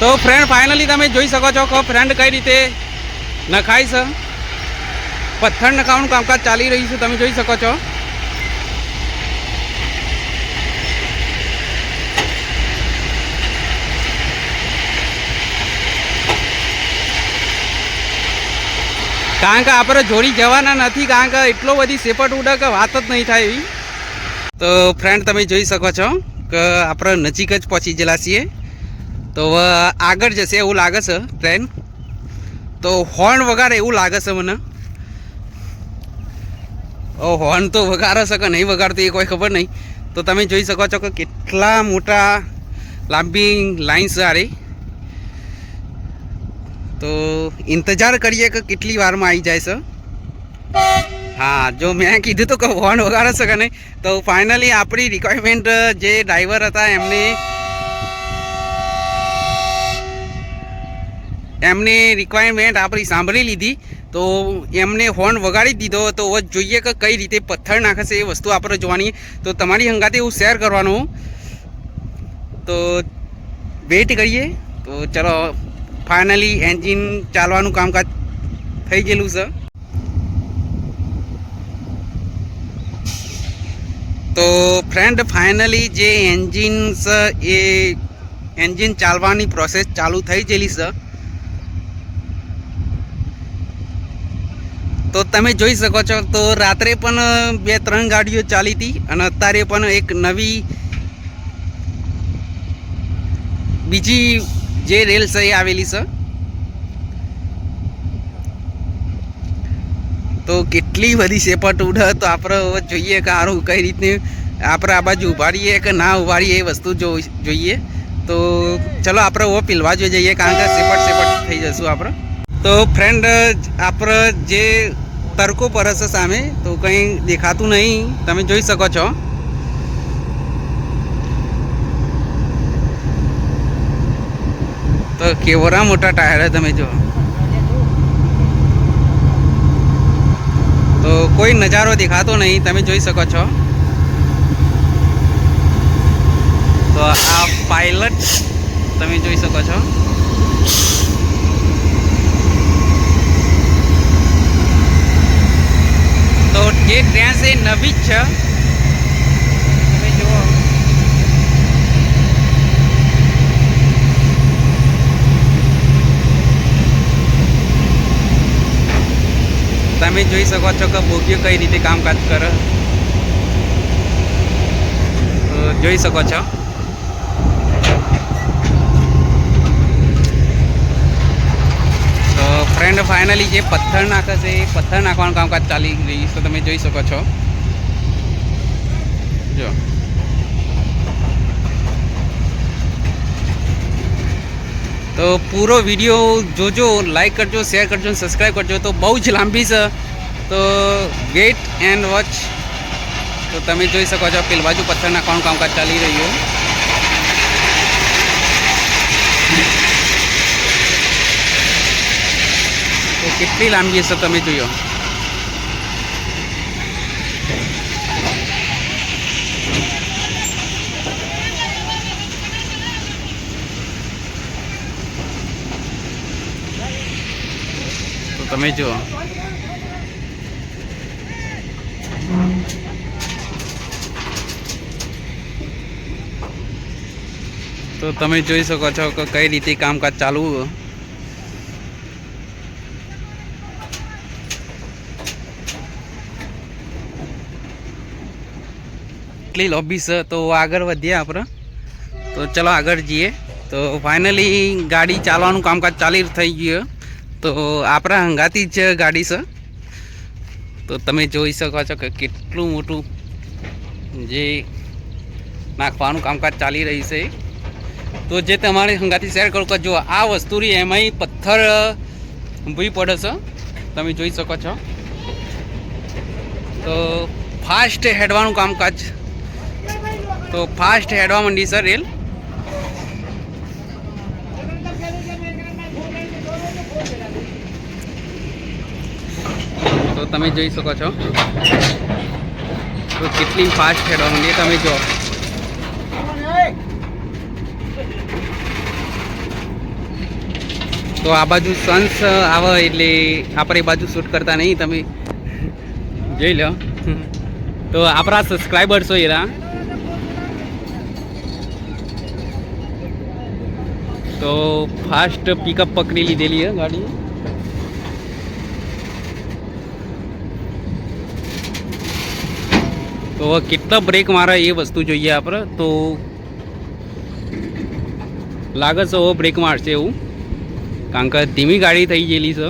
તો friend finally તમે જોઈ શકો છો કે ફ્રેન્ડ કઈ રીતે નખાય છે. પથ્થર નખાવાનું કામકાજ ચાલી રહ્યું છે, તમે જોઈ શકો છો. કારણ કે આપણે જોડી જવાના નથી, કારણ કે એટલો બધી સેપટ ઉડે કે વાત જ નહીં થાય એવી. તો ફ્રેન્ડ તમે જોઈ શકો છો કે આપણે નજીક જ પહોંચી ગયેલા છીએ. તો આગળ જશે એવું લાગે છે ટ્રેન તો હોર્ન વગાડે એવું લાગે છે મને. ઓ હોર્ન તો વગાડે છે કે નહીં વગાડતું એ કોઈ ખબર નહીં. તો તમે જોઈ શકો છો કે કેટલા મોટા લાંબી લાઈન સારી તો ઇંતજાર કરીએ કે કેટલી વારમાં આવી જાય છે. હા, જો મેં કીધું તો કે હોર્ન વગાડે છે કે નહીં. તો ફાઇનલી આપણી રિક્વાયરમેન્ટ જે ડ્રાઈવર હતા એમને એમની રિક્વાયરમેન્ટ આપણી સાંભળી લીધી. તો એમને હોર્ન વગાડી દીધો તો હવે જોઈએ કે કઈ રીતે પથ્થર નાખશે એ વસ્તુ આપણે જોવાની. તો તમારી હંગાતે એવું શેર કરવાનું. તો વેઇટ કરીએ. તો ચલો ફાઇનલી એન્જિન ચાલવાનું કામકાજ થઈ ગયેલું છે. તો ફ્રેન્ડ ફાઇનલી જે એન્જિન છે એ એન્જિન ચાલવાની પ્રોસેસ ચાલુ થઈ ગયેલી છે. તો તમે જોઈ શકો છો, તો રાત્રે પણ બે, ત્રણ ગાડીઓ ચાલી હતી અને અત્યારે પણ એક નવી બીજી જે રેલ છે એ આવેલી છે. તો કેટલી બધી સેપટ ઉડે, તો આપણે જોઈએ કે આરું કઈ રીતની આપણે આ બાજુ ઉભાડીએ કે ના ઉભાડીએ એ વસ્તુ જોઈએ. તો ચલો આપણે ઓ પીલવા જઈએ કારણ કે સેપટ સેપટ થઈ જશું આપણે તો ફ્રેન્ડ આપણે જે તડકો છે સામે, તો કંઈ દેખાતું નહીં. તમે જોઈ શકો છો. તો કેવડા મોટા ટાયર તમે જો. તો કોઈ નજારો દેખાતો નહીં, તમે જોઈ શકો છો. તો આ પાયલટ તમે જોઈ શકો છો. તો જે ટ્રેન છે નવી જ છે. તમે જુઓ. તમે જોઈ શકો છો કે બોગીઓ કઈ રીતે કામકાજ કરે. જોઈ શકો છો તો ફ્રેન્ડ ફાઇનલી જે પથ્થર નાખે છે, એ પથ્થર નાખવાનું કામકાજ ચાલી રહ્યું છે તમે જોઈ શકો છો. જો. તો પૂરો વીડિયો જોજો લાઈક કરજો શેર કરજો સબસ્ક્રાઈબ કરજો. તો બહુ જ લાંબી છે. તો વેટ એન્ડ વોચ તો તમે જોઈ શકો છો, પેલ બાજુ પથ્થર નાખવાનું કામકાજ ચાલી રહ્યું. કેટલી લાંબી હશે તમે જોયો? તો તમે જુઓ. તો તમે જોઈ શકો છો કે કઈ રીતે કામકાજ ચાલુ એટલી લોબી છે, તો આગળ વધીએ આપણે. તો ચલો આગળ જઈએ. તો ફાઇનલી ગાડી ચાલવાનું કામકાજ ચાલી થઈ ગયું. તો આપણા હંગાતી જ ગાડી છે. તો તમે જોઈ શકો છો કે કેટલું મોટું જે નાખવાનું કામકાજ ચાલી રહ્યું છે. તો જે તમારે હંગાથી શેર કરું કે જો આ વસ્તુની એમાંય પથ્થર ઊભી પડે છે, તમે જોઈ શકો છો. તો ફાસ્ટ હેડવાનું કામકાજ તો ફાસ્ટ હેડવા માંડી સર રેલ. તો તમે જોઈ શકો છો. તો કેટલી ફાસ્ટ હેડવા માંડી તમે જો તો આ બાજુ સન્સ આવે એટલે આપણે એ બાજુ શૂટ કરતા નહીં તમે જોઈ લો. તો આપણા સબસ્ક્રાઈબર્સ હોય એરા તો ફાસ્ટ પિકઅપ પકડી લીધેલી છે ગાડી. તો કેટલા બ્રેક મારે એ વસ્તુ જોઈએ આપણે. તો લાગે છે બ્રેક મારશે એવું. કારણ કે ધીમી ગાડી થઈ ગયેલી છે.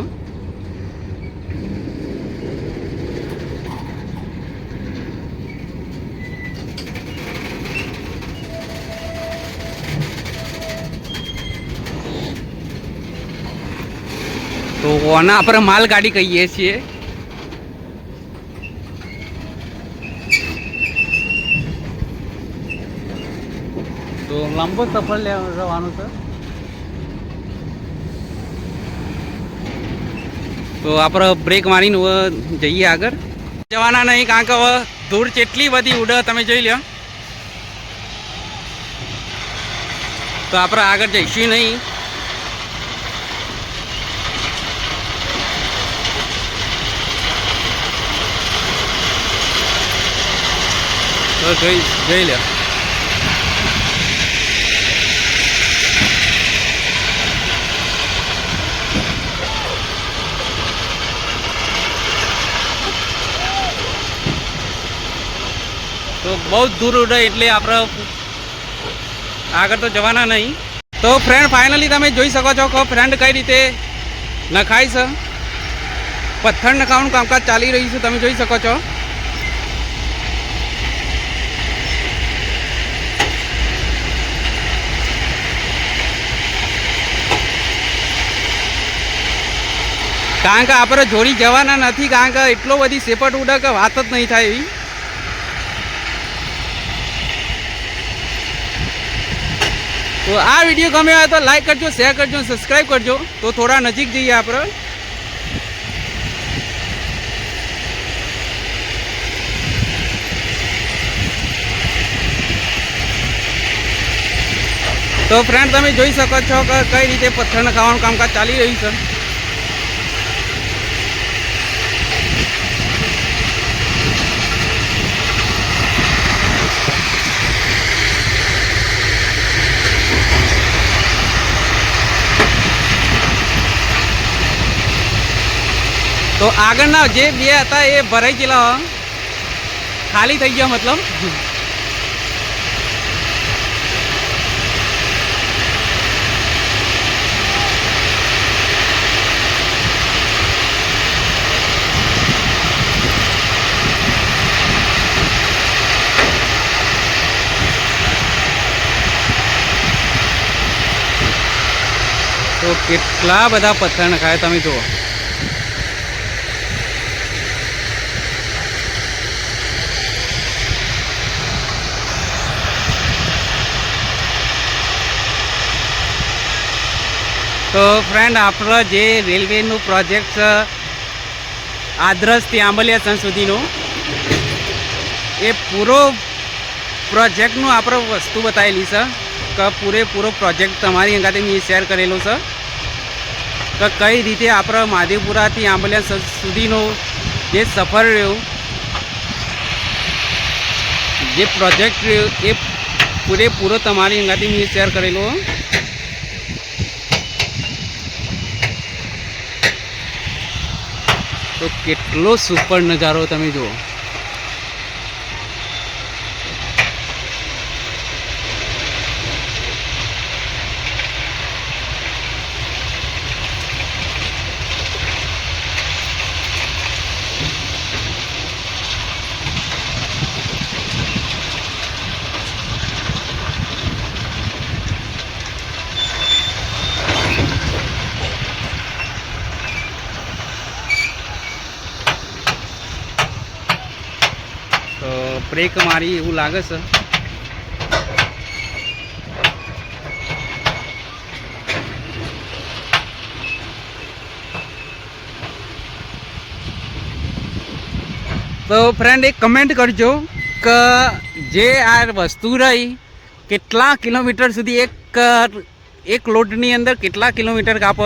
તો આને આપણે માલગાડી કહીએ છીએ. તો લાંબો સફર લેવાનું છે. તો આપણે બ્રેક મારીને જઈએ આગળ. જવાના નહીં, કારણ કે હવે ધૂળ કેટલી બધી ઉડે, તમે જોઈ લો તો આપણે આગળ જઈશું નહીં. જોઈ જોઈ લો. તો બહુ દૂર ઉડે એટલે આપણે આગળ તો જવાના નહીં. તો ફ્રેન્ડ ફાઇનલી તમે જોઈ શકો છો કે ફ્રેન્ડ કઈ રીતે નખાય છે. પથ્થર નખાવાનું કામકાજ ચાલી રહ્યું છે, તમે જોઈ શકો છો. કારણ કે આપણે જોડી જવાના નથી, કારણ કે એટલો બધી સેપટ ઉડે કે વાત જ નહીં થાય એવી. તો આ વીડિયો ગમ્યો હોય તો લાઈક કરજો શેર કરજો સબસ્ક્રાઈબ કરજો. તો થોડા નજીક જઈએ આપણે. તો ફ્રેન્ડ તમે જોઈ શકો છો કે કઈ રીતે પથ્થરને ખાવાનું કામકાજ ચાલી રહ્યું છે. તો આગળના જે બે હતા એ ભરાઈ ગયેલા ખાલી થઈ ગયા મતલબ. તો કેટલા બધા પથ્થર નખાય તમે જુઓ. તો ફ્રેન્ડ આપણો જે રેલવેનું પ્રોજેક્ટ છે આદરસથી આંબલિયા સ્ટેશન સુધીનો, એ પૂરો પ્રોજેક્ટનું આપણે વસ્તુ બતાવેલી છે, કે પૂરેપૂરો પ્રોજેક્ટ તમારી અંગાતે મેં શેર કરેલો છે, કે કઈ રીતે આપણે માધેપુરાથી આંબલિયા સુધીનો જે સફર રહ્યો, જે પ્રોજેક્ટ રહ્યો, એ પૂરેપૂરો તમારી અંગાથી મેં શેર કરેલો. કેટલો સુપર નજારો તમે જુઓ તો બ્રેક મારી એવું લાગે છે. તો ફ્રેન્ડ એક કમેન્ટ કરજો કે જે આ વસ્તુ રહી, કેટલા કિલોમીટર સુધી એક એક લોટની અંદર કેટલા કિલોમીટર કાપ?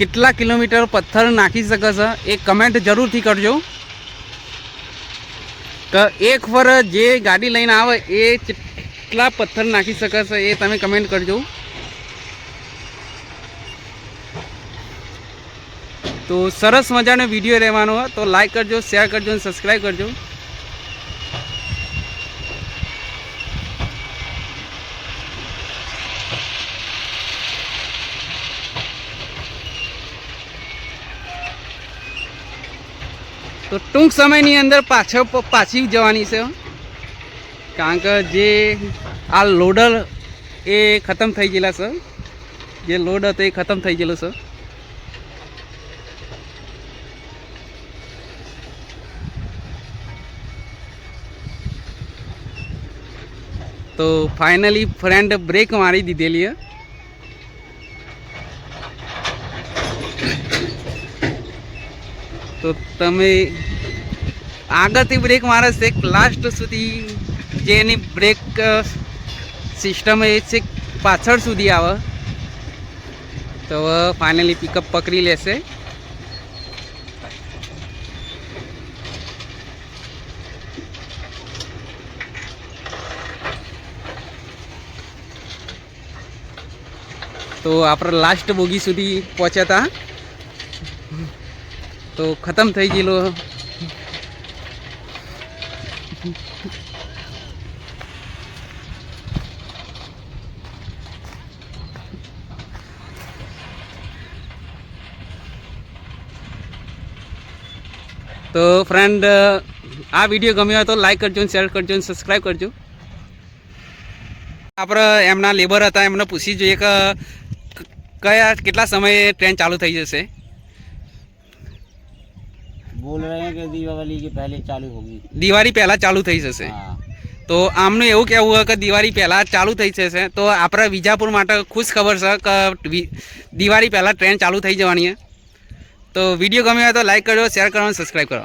કેટલા કિલોમીટર પથ્થર નાખી શકે છે? એ કમેન્ટ જરૂરથી કરજો. કે એક ફર જે ગાડી લઈને આવે એ કેટલા પથ્થર નાખી શકે એ તમે કમેન્ટ કરજો. તો સરસ મજાનો વીડિયો રહેવાનો તો લાઈક કરજો શેર કરજો અને સબસ્ક્રાઈબ કરજો. તો ટૂંક સમયની અંદર પાછળ પાછી જવાની છે કારણ કે જે આ લોડર એ ખતમ થઈ ગયેલા છે. જે લોડ હતો એ ખતમ થઈ ગયેલો છે. તો ફાઇનલી ફ્રેન્ડ બ્રેક મારી દીધેલી તો તમે આગળથી બ્રેક મારે છે લાસ્ટ સુધી જે એની બ્રેક સિસ્ટમ એ છે પાછળ સુધી આવે. તો ફાઇનલી પિકઅપ પકડી લેશે. તો આપણે લાસ્ટ બોગી સુધી પહોંચ્યા હતા તો ખતમ થઈ ગયેલો. તો ફ્રેન્ડ આ વીડિયો ગમ્યો હોય તો લાઈક કરજો શેર કરજો અને સબસ્ક્રાઈબ કરજો. આપણે એમના લેબર હતા, એમને પૂછી જોઈએ કે કયા, કેટલા સમયે ટ્રેન ચાલુ થઈ જશે. बोल रहे हैं कि दीपावली के पहले चालू होगी દિવાળી પહેલાં ચાલુ થઈ જશે हाँ તો આમનું એવું કહેવું હોય કે દિવાળી પહેલાં ચાલુ થઈ જશે તો આપણા વિજાપુર માટે ખુશ ખબર છે કે વી- દિવાળી પહેલાં ટ્રેન ચાલુ થઈ જવાની છે તો વિડીયો ગમ્યો હોય તો લાઈક કરજો શેર કરો અને સબસ્ક્રાઈબ કરો